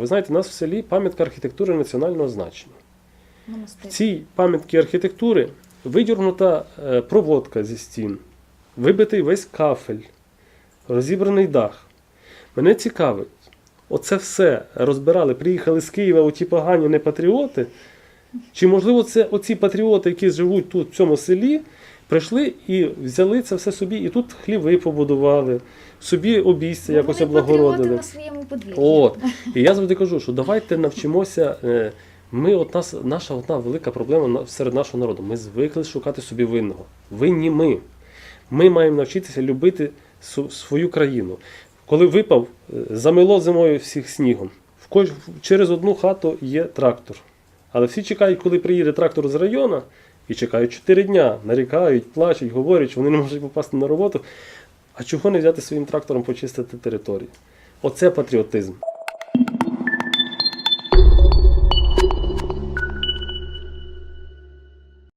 Ви знаєте, у нас в селі пам'ятка архітектури національного значення. В цій пам'ятці архітектури видірнута е, проводка зі стін, вибитий весь кафель, розібраний дах. Мене цікавить, оце все розбирали, приїхали з Києва оті погані не патріоти. Чи можливо це оці патріоти, які живуть тут, в цьому селі, прийшли і взяли це все собі, і тут хліви побудували, собі обійстя якось Ну, патріоти облагородили. на своєму подвір'ї. От. І я завжди кажу, що давайте навчимося. е, Ми, от нас, наша одна велика проблема серед нашого народу. Ми звикли шукати собі винного. Винні ми. Ми маємо навчитися любити свою країну. Коли випав, е, замило зимою всіх снігом. Через одну хату є трактор. Але всі чекають, коли приїде трактор з району, і чекають 4 дня, нарікають, плачуть, говорять, що вони не можуть попасти на роботу. А чого не взяти своїм трактором почистити територію? Оце патріотизм.